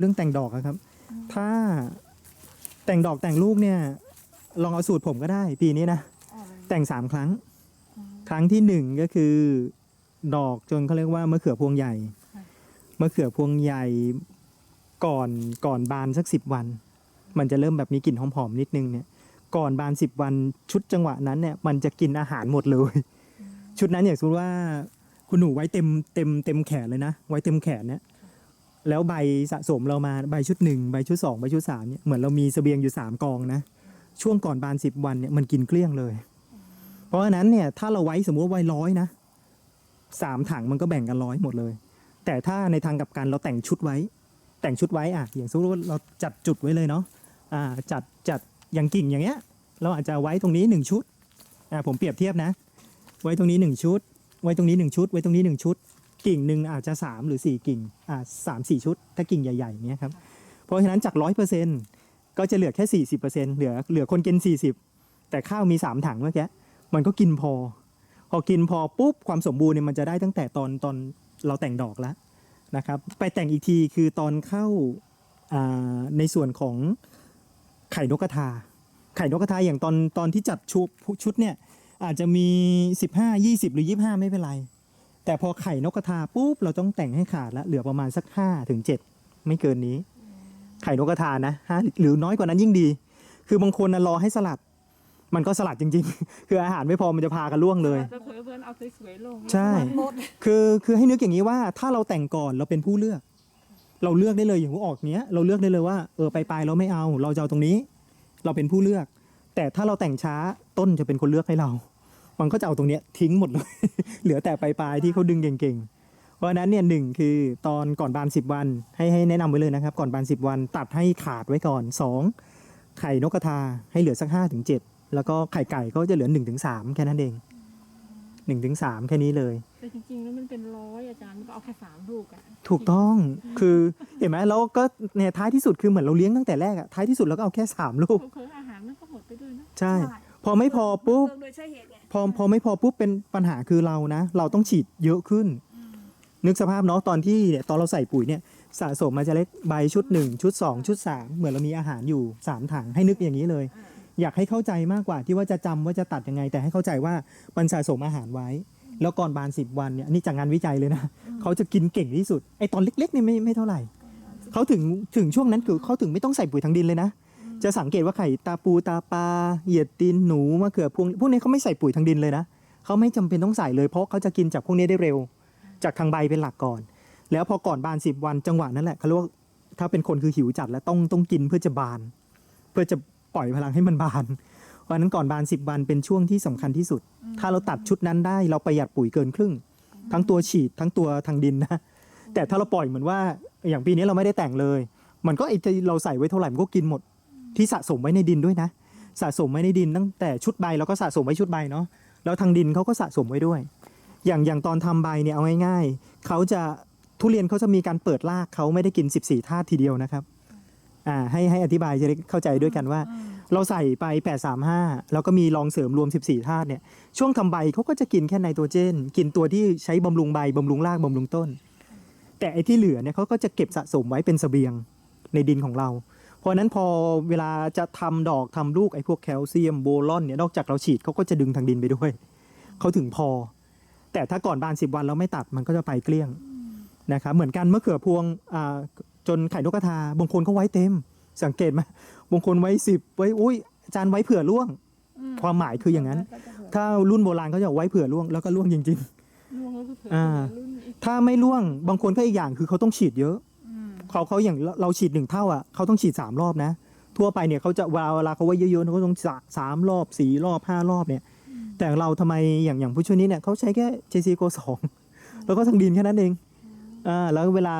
เรื่องแต่งดอกอะครับ ถ้าแต่งดอกแต่งลูกเนี่ย ลองเอาสูตรผมก็ได้ ปีนี้นะอ๋อแต่งสามครั้ง ครั้งที่หนึ่งก็คือ ดอกจนเขาเรียกว่ามะเขือพวงใหญ่ค่ะมะเขือพวงใหญ่ก่อนก่อนบานสักสิบวัน มันจะเริ่มแบบมีกลิ่นหอมๆนิดนึงเนี่ย ก่อนบานสิบวันชุดจังหวะนั้นเนี่ย มันจะกินอาหารหมดเลย ชุดนั้นอย่างสมมติว่าคุณหนูไว้เต็มเต็มเต็มแขนเลยนะ ไว้เต็มแขนเนี่ย แล้วใบสะสมเรามาใบชุดหนึ่งใบชุดสองใบชุดสามเนี่ยเหมือนเรามีเสบียงอยู่สามกองนะ ช่วงก่อนบานสิบวันเนี่ยมันกินเกลี้ยงเลย เพราะฉะนั้นเนี่ยถ้าเราไว้สมมติไว้ร้อยนะสามถังมันก็แบ่งกันร้อยหมดเลย แต่ถ้าในทางกับกันเราแต่งชุดไว้ แต่งชุดไว้อะอย่างสมมติว่าเราจัดจุดไว้เลยเนาะอ่าจัดจัดอย่างกิ่งอย่างเงี้ย เราอาจจะไว้ตรงนี้หนึ่งชุดอ่าผมเปรียบเทียบนะ ไว้ตรงนี้หนึ่งชุด ไว้ตรงนี้หนึ่งชุด ไว้ตรงนี้หนึ่งชุด กิ่งหนึ่งอาจจะสามหรือสี่กิ่งอ่าสามสี่ชุด ถ้ากิ่งใหญ่ๆอย่างเงี้ยครับเพราะฉะนั้นจากร้อยเปอร์เซ็นก็จะเหลือแค่สี่สิบเปอร์เซ็นเหลือเหลือคนกินสี่สิบแต่ข้าวมีสามถังเมื่อกี้มันก็กินพอ พอกินพอปุ๊บความสมบูรณ์เนี่ยมันจะได้ตั้งแต่ตอนตอนเราแต่งดอกแล้วนะครับไปแต่งอีกทีคือตอนเข้าอ่าในส่วนของไข่นกกระทา ไข่นกกระทาอย่างตอนตอนที่จัดชุดชุดเนี่ยอาจจะมี 15 20 หรือ 25 ไม่เป็นไร แต่พอไข่นกกระทาปุ๊บเราต้องแต่งให้ขาดละเหลือประมาณสัก5ถึง7ไม่เกินนี้ ไข่นกกระทานะห้าหรือน้อยกว่านั้นยิ่งดี คือบางคนนะรอให้สลัด มันก็สลัดจริง ๆ คืออาหารไม่พอมันจะพากันล่วงเลย จะเผลอเพื่อนเอาสวยๆลงใช่ หมดคือคือให้นึกอย่างนี้ว่าถ้าเราแต่งก่อนเราเป็นผู้เลือก เราเลือกได้เลยอย่างว่าออกเนี้ย เราเลือกได้เลยว่าเออไปลายๆเราไม่เอา เราจะเอาตรงนี้ เราเป็นผู้เลือก แต่ถ้าเราแต่งช้าต้นจะเป็นคนเลือกให้เรา มันก็จะเอาตรงเนี้ยทิ้งหมดเลย เหลือแต่ปลายๆที่เขาดึงเก่งๆ เพราะฉะนั้นเนี่ยหนึ่งคือตอนก่อนบานสิบวัน ให้ให้แนะนำไว้เลยนะครับ ก่อนบานสิบวัน ตัดให้ขาดไว้ก่อนสองไข่นกกระทาให้เหลือสักห้าถึงเจ็ดแล้วก็ไข่ไก่ก็จะเหลือหนึ่งถึงสามแค่นั้นเองหนึ่งถึงสามแค่นี้เลยแต่จริงๆแล้วมันเป็นร้อยอาจารย์มันก็เอาแค่สามลูกอะถูกต้องคือเห็นไหมแล้วก็เนี่ยท้ายที่สุดคือเหมือนเราเลี้ยงตั้งแต่แรกอะท้ายที่สุดเราก็เอาแค่สามลูกเผลอๆอาหารมันก็หมดไปด้วยนะใช่ พอไม่พอปุ๊บโดยใช่เหตุไง พอพอไม่พอปุ๊บเป็นปัญหาคือเรานะ เราต้องฉีดเยอะขึ้น นึกสภาพเนาะตอนที่เนี่ยตอนเราใส่ปุ๋ยเนี่ยสะสมมาจะเล็กใบชุด 1 ชุด 2 ชุด 3 เหมือนเรามีอาหารอยู่ 3 ถังให้นึกอย่างนี้เลย อยากให้เข้าใจมากกว่าที่ว่าจะจำว่าจะตัดยังไง แต่ให้เข้าใจว่ามันสะสมอาหารไว้ แล้วก่อนบาน 10 วันเนี่ยอันนี้จากงานวิจัยเลยนะเขาจะกินเก่งที่สุดไอตอนเล็กๆเนี่ยไม่ไม่เท่าไหร่เขาถึงถึงช่วงนั้นคือเขาถึงไม่ต้องใส่ปุ๋ยทางดินเลยนะ จะสังเกตว่าไข่ตาปูตาปลาเหยียดตีนหนูมะเขือพวงพวกนี้เขาไม่ใส่ปุ๋ยทางดินเลยนะเขาไม่จำเป็นต้องใส่เลยเพราะเขาจะกินจากพวกนี้ได้เร็ว จากทางใบเป็นหลักก่อน แล้วพอก่อนบานสิบวันจังหวะนั้นแหละเขาเรียกว่าถ้าเป็นคนคือหิวจัดแล้วต้องต้องกินเพื่อจะบาน เพื่อจะปล่อยพลังให้มันบานเพราะนั้นก่อนบานสิบวันเป็นช่วงที่สำคัญที่สุด ถ้าเราตัดชุดนั้นได้เราประหยัดปุ๋ยเกินครึ่ง ทั้งตัวฉีดทั้งตัวทางดินนะแต่ถ้าเราปล่อยเหมือนว่าอย่างปีนี้เราไม่ได้แต่งเลย มันก็ไอ้เราใส่ไว้เท่าไหร่มันก็กินหมด ที่สะสมไว้ในดินด้วยนะ สะสมไว้ในดินตั้งแต่ชุดใบเราก็สะสมไว้ชุดใบเนาะแล้วทางดินเขาก็สะสมไว้ด้วย อย่างอย่างตอนทำใบเนี่ยเอาง่ายๆเขาจะทุเรียนเขาจะมีการเปิดรากเขาไม่ได้กิน 14ธาตุทีเดียวนะครับอ่าให้ให้อธิบายจะได้เข้าใจด้วยกันว่า เราใส่ไป 835 แล้วก็มีรองเสริมรวม 14ธาตุเนี่ยช่วงทำใบเขาก็จะกินแค่ไนโตรเจน กินตัวที่ใช้บำรุงใบบำรุงรากบำรุงต้น แต่ไอ้ที่เหลือเนี่ยเขาก็จะเก็บสะสมไว้เป็นเสบียงในดินของเรา เพราะฉะนั้นพอเวลาจะทำดอกทำลูกไอ้พวกแคลเซียมโบรอนเนี่ยนอกจากเราฉีดเขาก็จะดึงทางดินไปด้วยเขาถึงพอ แต่ถ้าก่อนบานสิบวันเราไม่ตัดมันก็จะไปเกลี้ยงนะครับเหมือนกันมะเขือพวงอ่าจนไข่นกกระทาบางคนเขาไว้เต็ม สังเกตไหมบางคนไว้สิบไว้อุ้ยอาจารย์ไว้เผื่อร่วง ความหมายคืออย่างนั้น ถ้ารุ่นโบราณเขาจะเอาไว้เผื่อร่วงแล้วก็ร่วงจริงล่วงแล้วก็เผลออ่าๆรุ่นอีกๆถ้าไม่ร่วงบางคนก็อีกอย่างคือเขาต้องฉีดเยอะ เขาเขาอย่างเราฉีดหนึ่งเท่าอะเขาต้องฉีดสามรอบนะ ทั่วไปเนี่ยเขาจะเวลาเวลาเขาไว้เยอะๆเขาต้องสามรอบสี่รอบห้ารอบเนี่ย แต่เราทำไมอย่างอย่างผู้ช่วยนี้เนี่ยเขาใช้แค่ JC Go สองแล้วก็ทางดินแค่นั้นเองอ่าแล้วเวลา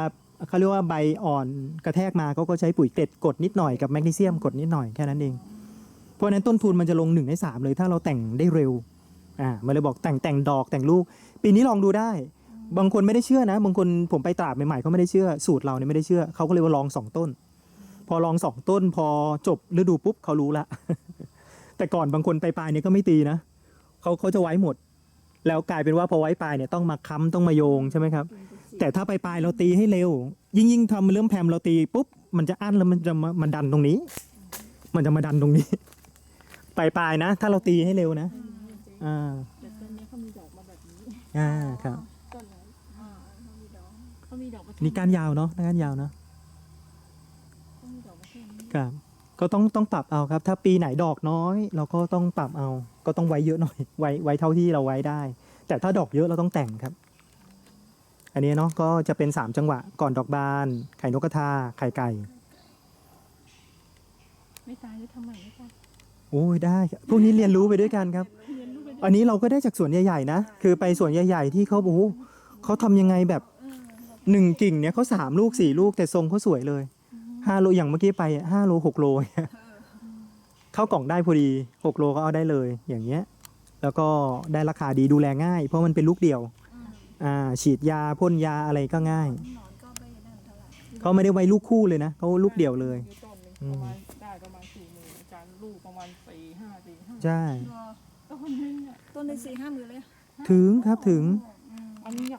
เขาเรียกว่าใบอ่อนกระแทกมาเขาก็ใช้ปุ๋ยเกล็ดกดนิดหน่อยกับแมกนีเซียมกดนิดหน่อยแค่นั้นเอง เพราะฉะนั้นต้นทุนมันจะลงหนึ่งในสามเลยถ้าเราแต่งได้เร็วอ่ามันเลยบอกแต่งแต่งดอกแต่งลูก ปีนี้ลองดูได้ บางคนไม่ได้เชื่อนะ บางคนผมไปตราดใหม่ๆเขาไม่ได้เชื่อ สูตรเราเนี่ยไม่ได้เชื่อ เขาก็เลยว่าลองสองต้น พอลองสองต้น พอจบฤดูปุ๊บเขารู้ละ แต่ก่อนบางคนไปปลายๆเนี่ยก็ไม่ตีนะเขาเขาจะไว้หมด แล้วกลายเป็นว่าพอไว้ปลายเนี่ยต้องมาค้ำต้องมาโยงใช่ไหมครับ แต่ถ้าไปปลายๆเราตีให้เร็ว ยิ่งยิ่งทำเริ่มแพมเราตีปุ๊บมันจะอั้นแล้วมันจะมามาดันตรงนี้ มันจะมาดันตรงนี้ปลายปลายๆนะ ถ้าเราตีให้เร็วนะ อ่าแต่ต้นนี้เขามีดอกมาแบบนี้ อ่าครับ ต้นไหนอ่าเขามีดอกเขา มีดอกมาแค่นี่ก้านยาวเนาะก้านยาวเนาะเขามีดอกมาแค่นี้ครับ ก็ต้องต้องปรับเอาครับ ถ้าปีไหนดอกน้อย เราก็ต้องปรับเอา ก็ต้องไว้เยอะหน่อย ไว้ไว้เท่าที่เราไว้ได้ แต่ถ้าดอกเยอะเราต้องแต่งครับ อันนี้เนาะก็จะเป็นสามจังหวะก่อนดอกบาน ไข่นกกระทาไข่ไก่ ไม่ตายจะทำใหม่ไม่ตายโอ้ยได้ครับพวกนี้เรียนรู้ไปด้วยกันครับ เรียนรู้ไปด้วยอันนี้เราก็ได้จากสวนใหญ่ๆนะ คือไปสวนใหญ่ๆที่เขาโอ้โหเขาทำยังไงแบบ หนึ่งกิ่งเนี่ยเขาสามลูกสี่ลูกแต่ทรงเขาสวยเลยห้าโลอย่างเมื่อกี้ไปห้าโลหกโลเนี่ยเข้ากล่องได้พอดีหกโลก็เอาได้เลย อย่างเงี้ย แล้วก็ได้ราคาดีดูแลง่าย เพราะมันเป็นลูกเดียวอ่าฉีดยาพ่นยาอะไรก็ง่ายหนอนก็ไม่นั่นเท่าไหร่เขาไม่ได้ไว้ลูกคู่เลยนะเขาลูกเดียวเลยมีต้นหนึ่งประมาณได้ประมาณสี่หมื่นอาจารย์ลูกประมาณสี่ห้าสี่ห้าใช่รอต้นนึงอะต้นในสี่ห้าหมื่นเลยถึงครับถึงอันนี้ใหญ่